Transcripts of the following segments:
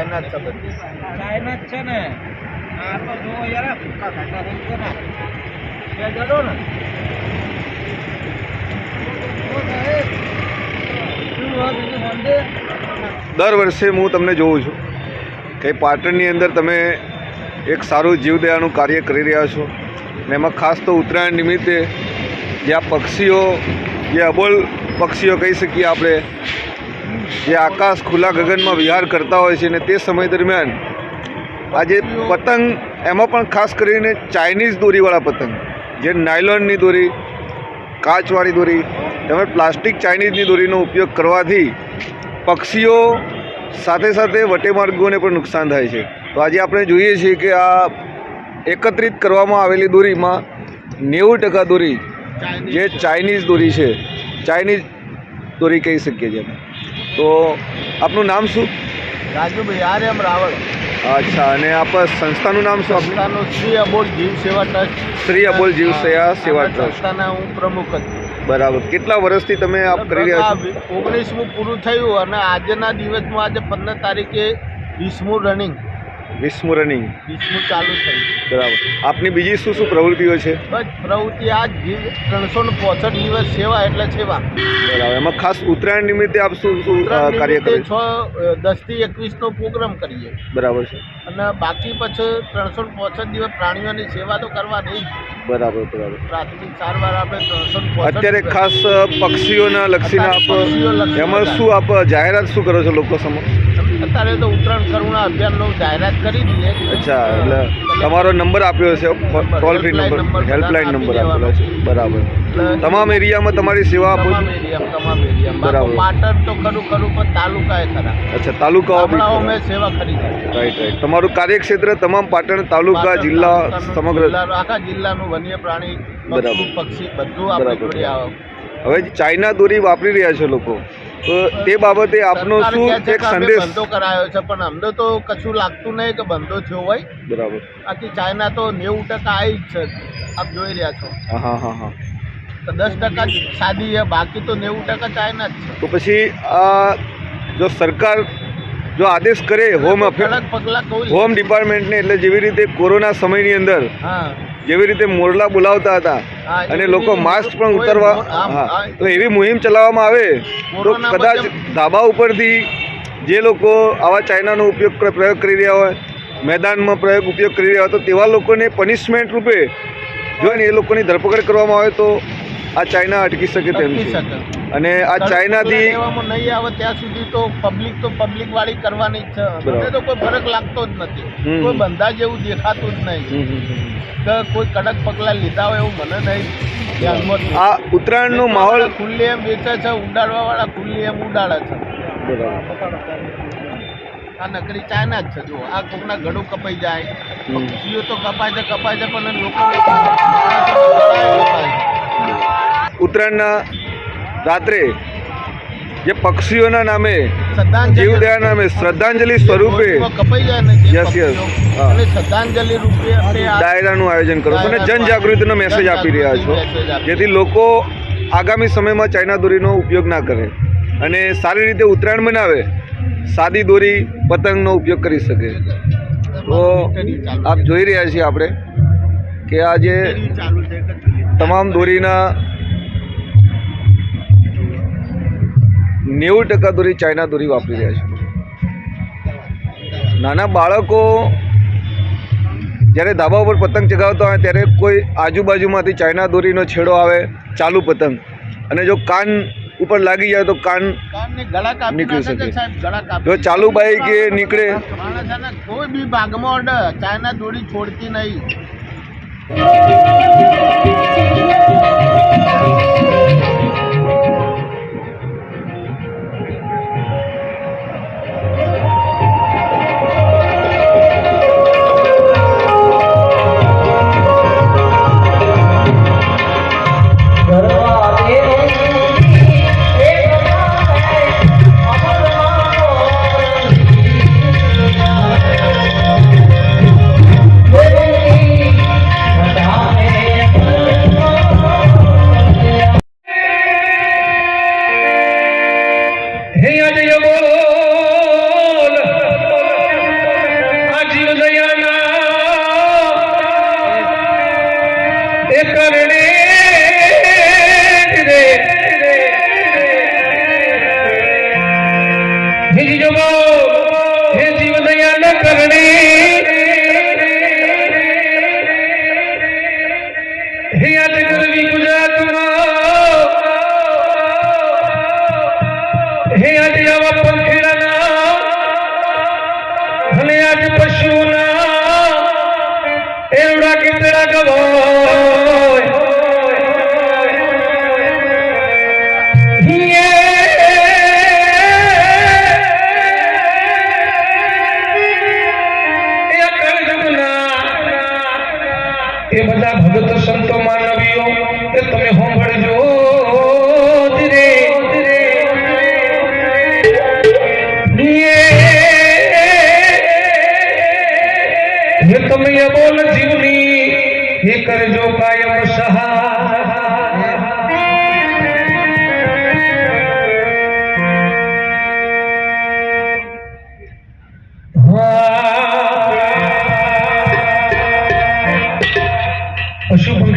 China જ છે બધી. ચાઇના જ છે ને? આ તો જો યાર આ ખાતા થઈ છે ને. બે જડો ને. દર વર્ષે હું તમને જોઉં છું કે પાટણની અંદર તમે એક સારું જીવદયાનું કાર્ય કરી રહ્યા છો ને એમાં ખાસ તો ઉત્તરાયણ નિમિત્તે જે આ પક્ષીઓ જે અબોલ પક્ષીઓ કહી શકીએ આપણે જે આકાશ ખુલ્લા ગગનમાં વિહાર કરતા હોય છે ને તે સમય દરમિયાન આજે પતંગ એમાં પણ ખાસ કરીને ચાઇનીઝ દોરીવાળા પતંગ, જે નાયલોનની દોરી, કાચવાળી દોરી, તેમજ પ્લાસ્ટિક ચાઇનીઝની દોરીનો ઉપયોગ કરવાથી પક્ષીઓ સાથે સાથે વટેમાર્ગોને પણ નુકસાન થાય છે. તો આજે આપણે જોઈએ છીએ કે આ એકત્રિત કરવામાં આવેલી દોરીમાં નેવું ટકા દોરી જે ચાઇનીઝ દોરી છે, ચાઇનીઝ દોરી કહી શકીએ છીએ તો આપનું નામ શું? Rajubhai R M Raval. અચ્છા અને આપ સંસ્થાનું નામ શું સંસ્થાનું શ્રી અબોલ જીવ સેવા ટ્રસ્ટ. શ્રી અબોલ જીવ સેવા સેવા ટ્રસ્ટ. સંસ્થાના હું પ્રમુખ જ બરાબર. કેટલા વર્ષથી તમે આપ કરી રહ્યા છો? ઓગણીસમું પૂરું થયું અને આજના દિવસમાં આજે પંદર તારીખે વીસમું રનિંગ. વિસ્મુ રનિંગ. વીસમું ચાલુ થઈ બરાબર. આપની બીજી શું શું પ્રવૃત્તિઓ છે? બસ પ્રવૃત્તિ આ ત્રણસો ને પોસઠ દિવસ સેવા એટલે સેવા. બરાબર. એમાં ખાસ ઉત્તરાયણ નિમિત્તે આપ શું શું કાર્ય કરીએ કરે છ? દસથી એકવીસનો પ્રોગ્રામ કરીએ. બરાબર છે. અને બાકી પછી ત્રણસો ને પોસઠ દિવસ પ્રાણીઓની સેવા તો કરવાની. બરાબર બરાબર. પ્રાથમિક સારવાર આપણે ત્રણસો અત્યારે ખાસ પક્ષીઓના લક્ષીને આપ એમાં શું આપ જાહેરાત શું કરો છો લોકો સમક્ષ? અત્યારે તો ઉત્તરાયણ કરુણા અભિયાનનો જાહેરાત કરી દીધી અચ્છા એટલે તમારો નંબર આપ્યો છે toll free number helpline number આપેલો છે. બરાબર. તમામ એરિયામાં તમારી સેવા આપો તમામ એરિયામાં તમામ એરિયામાં પાટણ તો ખરું ખરું પણ તાલુકા એ ખરા. અચ્છા તાલુકાઓ અમે સેવા કરી રાઈટ રાઈટ તમારું કાર્યક્ષેત્ર તમામ પાટણ તાલુકા જિલ્લા સમગ્ર આખા જિલ્લાનું વન્ય પ્રાણી. પક્ષી બધું આપણે જોડે આવે. હવે ચાઇના દોરી વાપરી રહ્યા છે લોકો. તો બાબતે આપનો શું એક સંદેશ? બંધો કરાયો છે પણ અમને તો કશું લાગતું નહીં કે બંધો થયો હોય. બરાબર. બાકી ચાઇના તો નેવું ટકા આવી જ છે આપ જોઈ રહ્યા છો. હા હા હા તો દસ ટકા સાદી છે બાકી તો નેવું ટકા ચાઇના જ છે. તો પછી આ જો સરકાર જો આદેશ કરે હોમ અફેર હોમ ડિપાર્ટમેન્ટને એટલે જેવી રીતે કોરોના સમયની અંદર હા. જેવી રીતે મોરલા બોલાવતા હતા અને લોકો માસ્ક પણ ઉતરવા હા. તો એવી મુહિમ ચલાવવામાં આવે તો કદાચ ધાબા ઉપરથી જે લોકો આવા ચાઇનાનો ઉપયોગ કર- પ્રયોગ કરી રહ્યા હોય મેદાનમાં પ્રયોગ ઉપયોગ કરી રહ્યા હોય તો તેવા લોકોને પનિશમેન્ટ રૂપે જો એ લોકોની ધરપકડ કરવામાં આવે તો આ ચાઇના અટકી શકે તેમ છે અને આ ચાઇનાથી લેવામાં નહીં આવે ત્યાં સુધી તો પબ્લિક તો પબ્લિક વાળી કરવાની જ છે. મને તો કોઈ ફરક લાગતો જ નથી. કોઈ બંધા જેવું દેખાતું જ નહીં. કે કોઈ કડક પગલાં લીધા હોય એવું મને નહીં. આ ઉત્તરાયણનો માહોલ ખુલ્લી એમ વેચે છે ઉડાડવા વાળા ખુલ્લી એમ ઉડાડે છે. આ નકરી ચાઇના જ છે. જો આ કોકના ગળું કપાઈ જાય. પક્ષીઓ તો કપાય છે કપાય છે પણ લોકો ઉત્તરાયણના રાત્રે જે પક્ષીઓના નામે જીવદયા નામે શ્રદ્ધાંજલિ સ્વરૂપે યસ. અને શ્રદ્ધાંજલિ રૂપે ડાયરાનું આયોજન કરો અને જનજાગૃતિનો મેસેજ આપી રહ્યા છો જેથી લોકો આગામી સમયમાં ચાઇના દોરીનો ઉપયોગ ના કરે અને સારી રીતે ઉત્તરાયણ મનાવે સાદી દોરી પતંગનો ઉપયોગ કરી શકે. તો આપ જોઈ રહ્યા છીએ આપણે કે આ જે ચાલુ છે કે તમામ દોરીના નેવું ટકા દોરી ચાઇના દોરી વાપરી રહ્યા છે. નાના બાળકો જ્યારે ધાબા ઉપર પતંગ ચગાવતા હોય ત્યારે કોઈ આજુબાજુમાંથી ચાઇના દોરીનો છેડો આવે ચાલુ પતંગ. અને જો કાન ઉપર લાગી જાય તો કાન નીકળી શકે. જો ચાલુ બાઈક એ નીકળે. કોઈ બી ભાગમાં ચાઇના દોરી છોડતી નહીં. અને આજ પશુના એવડા કેટલા ગવાય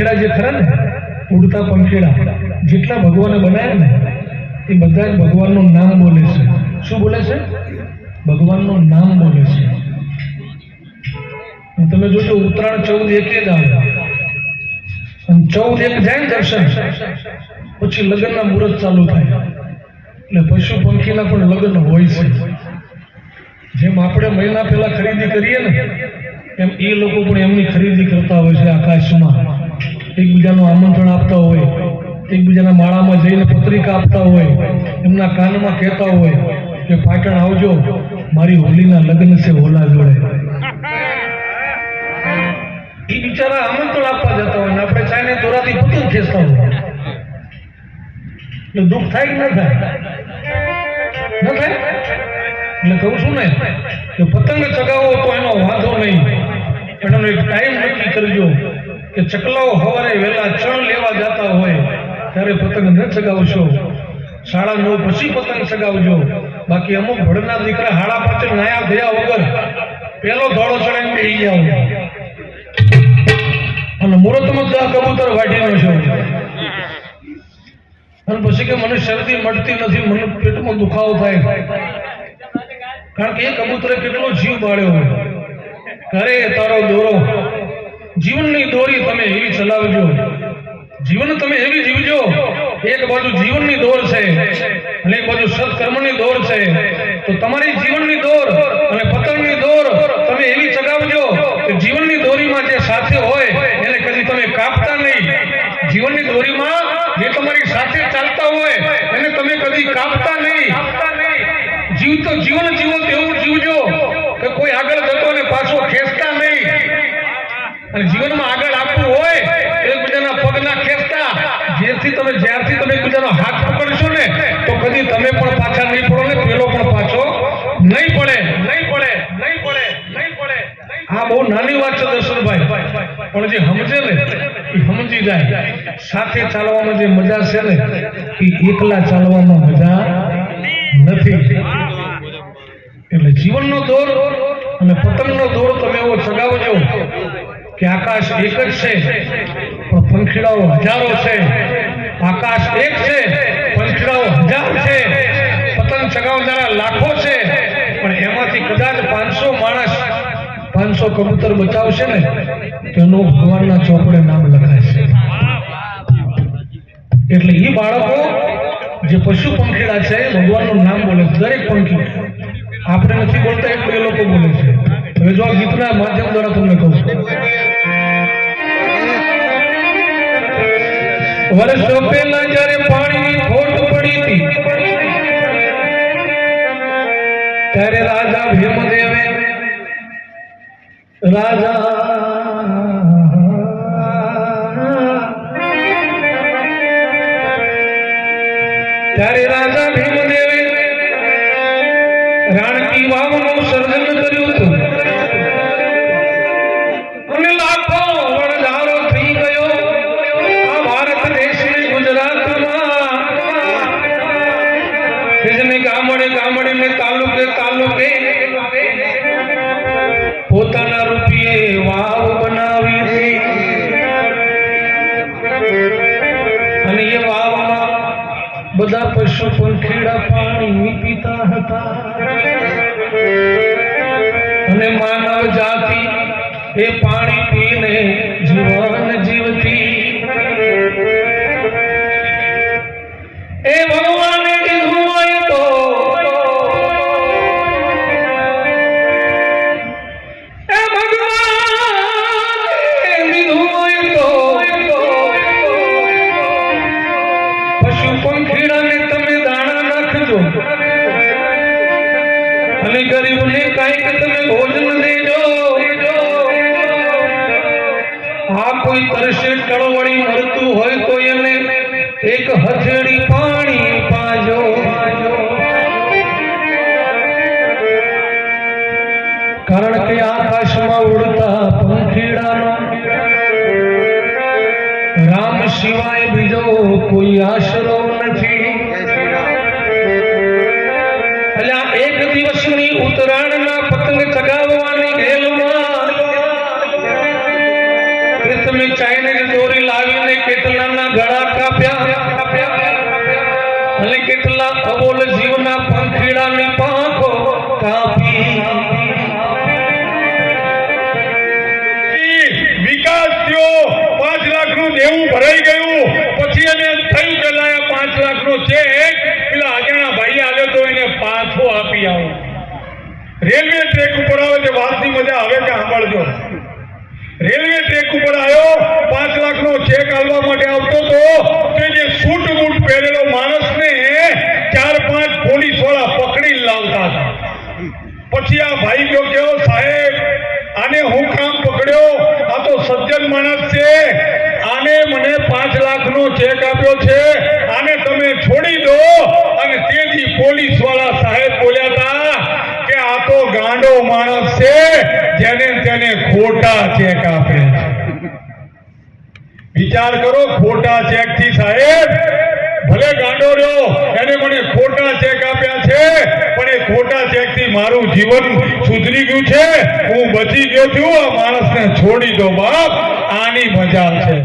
પંખીડા જે ખરા ને, ઉડતા પંખેડા, જેટલા ભગવાને બનાવ્યા ને, એ બધા જ ભગવાનનું નામ બોલે છે. શું બોલે છે? ભગવાનનું નામ બોલે છે. તમે જોજો, ઉત્તરાયણ ચૌદ એક જ આવે. ચૌદ એક જાય દર્શન, પછી લગ્નના મુહૂર્ત ચાલુ થાય. એટલે પશુ પંખીના પણ લગ્ન હોય છે. જેમ આપણે મહિના પહેલા ખરીદી કરીએ ને, એમ એ લોકો પણ એમની ખરીદી કરતા હોય છે આકાશમાં. એકબીજાનું આમંત્રણ આપતા હોય, એકબીજાના માળામાં જઈને પત્રિકા આપતા હોય, એમના કાનમાં કહેતા હોય કે, પાટણ આવજો, મારી હોલીના લગ્ન છે, હોલા જોડે. એ બિચારા આમંત્રણ આપવા જતા હોય ને આપણે ચાઈને દોરાથી પતંગ ખેંચતા હોય. એટલે દુઃખ થાય કે ન થાય? ન થાય? એટલે કહું છું ને, કે પતંગ ચગાવો તો એનો વાંધો નહીં. પણ એનો એક ટાઈમ નક્કી કરજો. કે ચકલાઓ સવારે વહેલા ચણ લેવા જતા હોય, ત્યારે પતંગ ન ચગાવશો. સાડા નવ પછી પતંગ ચગાવજો. બાકી અમુક ભણનાર દીકરા હાડા પાછળ નાયા થયા વગર પેલો ધોળો ચડાઈને બેસી જાવ અને મુહૂર્તમાં જ કબૂતર વાટીનો છો અને પછી કે મને શરદી મળતી નથી, મને પેટમાં દુખાવો થાય. કારણ કે એ કબૂતરે કેટલો જીવ બાળ્યો હોય. ઘરે તારો દોરો જીવનની દોરી તમે એવી ચલાવજો. જીવન તમે એવી જીવજો, એક બાજુ જીવનની દોર છે અને એક બાજુ સત્કર્મની દોર છે. તો તમારી જીવનની દોર અને પતંગની દોર તમે એવી ચગાવજો કે જીવનની દોરીમાં જે સાથે હોય, એને કદી તમે કાપતા નહીં. જીવનની દોરીમાં જે તમારી સાથે ચાલતા હોય, એને તમે કદી કાપતા નહીં. જીવતો જીવન જીવો તેવું જીવજો કે કોઈ આગળ જતો ને પાછો ખેંચતા નહીં અને જીવનમાં આગળ આવવું હોય એકબીજાના પગ ના ખેંચતા જેથી તમે જ્યારથી તમે એકબીજાનો હાથ પકડશો ને તો કદી તમે પણ પાછા નહીં પડો ને પેલો પણ પાછો નહીં પડે નહીં પડે નહીં પડે નહીં પડે આ બહુ નાની વાત છે દર્શનભાઈ પણ જે સમજે ને એ સમજી જાય. સાથે ચાલવામાં જે મજા છે ને એ એકલા ચાલવામાં મજા નથી. એટલે જીવનનો દોર અને પતંગનો દોર તમે એવો ચગાવજો કે આકાશ એક જ છે, પણ પંખીડાઓ હજારો છે. આકાશ એક છે, પંખીડાઓ હજાર છે. પતંગ ચગાવનારા લાખો છે, પણ એમાંથી કદાચ પાંચસો માણસ પાંચસો કબૂતર બચાવશે ને તેનું ભગવાનના ચોપડે નામ લખાશે. એટલે એ બાળકો જે પશુ પંખીડા છે, ભગવાનનું નામ બોલે દરેક પંખી. આપણે નથી બોલતા એટલે એ લોકો બોલે છે. હવે જો આ ગીતના માધ્યમ દ્વારા તમને કહું છું. વર્ષો પહેલા જ્યારે પાણીની ખોટ પડી હતી ત્યારે રાજા ભીમદેવે રાજા ત્યારે રાજા અને માનવ જાતિ એ પાણી પીને જીવન અને ગરીબને કંઈક તમે ભોજન દેજો આ કોઈ તરસે ટળવળી મળતું હોય તો એને એક હથેળી પાણી પાજો. કારણ કે આકાશમાં ઉડતા પંખીડાનો રામ સિવાય બીજો કોઈ આશરો અને કેટલા અબોલ જીવના પંખીડાની પાંખો કાપી. વિકાસ થયો. પાંચ લાખનું દેવું ભરાઈ ગયું. પછી એને થયું કે લાય પાંચ લાખ નો ચેક. પેલા આગળના ભાઈ આવ્યો તો એને પાછો આપી આવો. રેલવે ટ્રેક ઉપર આવે તે વાતની મજા હવે કે સાંભળજો. રેલવે ટ્રેક ઉપર આવ્યો પાંચ નો ચેક આલવા માટે આવતો તો તે જે સૂટ બૂટ પહેરેલો માણસને ચાર પાંચ પોલીસવાળા પકડી લાવતા હતા. પછી આ ભાઈ ગયો કેવો સાહેબ, આને હું કામ પકડ્યો? આ તો સજ્જન માણસ છે. આને મને પાંચ લાખનો ચેક આપ્યો છે. આને તમે છોડી દો. અને તેથી પોલીસવાળા સાહેબ બોલ્યા હતા કે, આ તો ગાંડો માણસ છે, જેને તેને ખોટા ચેક આપે છે. વિચાર કરો, ખોટા ચેકથી સાહેબ. ભલે ગાંડો રહ્યો, એને મને ખોટા ચેક આપ્યા છે, પણ એ ખોટા ચેકથી મારું જીવન સુધરી ગયું છે. હું બચી ગયો છું, આ માણસને છોડી દો બાપ. આની મજા છે.